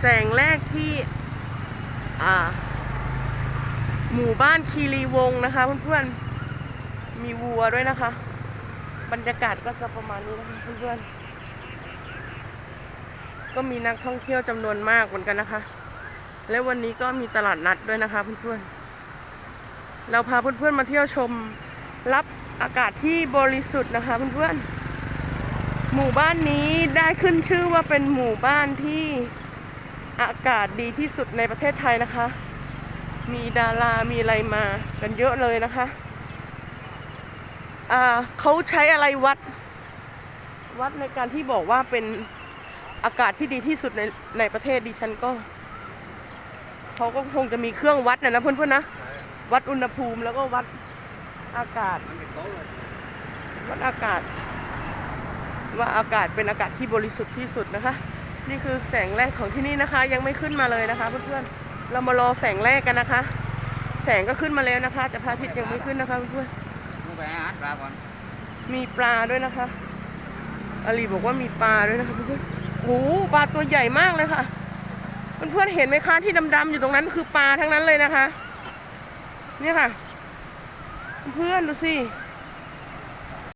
แสงแรกที่หมู่บ้านคีรีวงศ์นะคะเพื่อนๆ มีวัวด้วยนะคะ บรรยากาศก็จะประมาณนี้นะคะเพื่อนๆ ก็มีนักท่องเที่ยวจำนวนมากเหมือนกันนะคะ และวันนี้ก็มีตลาดนัดด้วยนะคะเพื่อนๆ เราพาเพื่อนๆมาเที่ยวชมรับอากาศที่บริสุทธิ์นะคะเพื่อนๆ หมู่บ้านนี้ได้ขึ้นชื่อว่าเป็นหมู่บ้านที่ อากาศดีที่สุดในประเทศไทยนะคะ มีดารามีอะไรมากันเยอะเลยนะคะอ่าเขาใช้อะไรวัด วัดในการที่บอกว่าเป็นอากาศที่ดีที่สุดในในประเทศดิฉันก็เขาก็คงจะมีเครื่องวัดนะนะเพื่อนๆนะวัดอุณหภูมิแล้วก็วัดอากาศ วัดอากาศ ว่าอากาศเป็นอากาศที่บริสุทธิ์ที่สุดนะคะ นี่คือแสงแรกของที่นี่นะคะ ยังไม่ขึ้นมาเลยนะคะเพื่อนๆเรามารอแสงแรกกันนะคะ แสงก็ขึ้นมาแล้วนะคะ แต่พระอาทิตย์ยังไม่ขึ้นนะคะเพื่อน Mua bé hát ra còn ๆมีปลาด้วยนะคะอาลีบอกว่ามีปลาด้วยนะคะเพื่อนๆโอ้โหปลาตัวใหญ่มากเลยค่ะเพื่อนๆเห็นไหมคะที่ดำๆอยู่ตรงนั้นคือปลาทั้งนั้นเลยนะคะเนี่ยค่ะ เพื่อนๆดูสิเ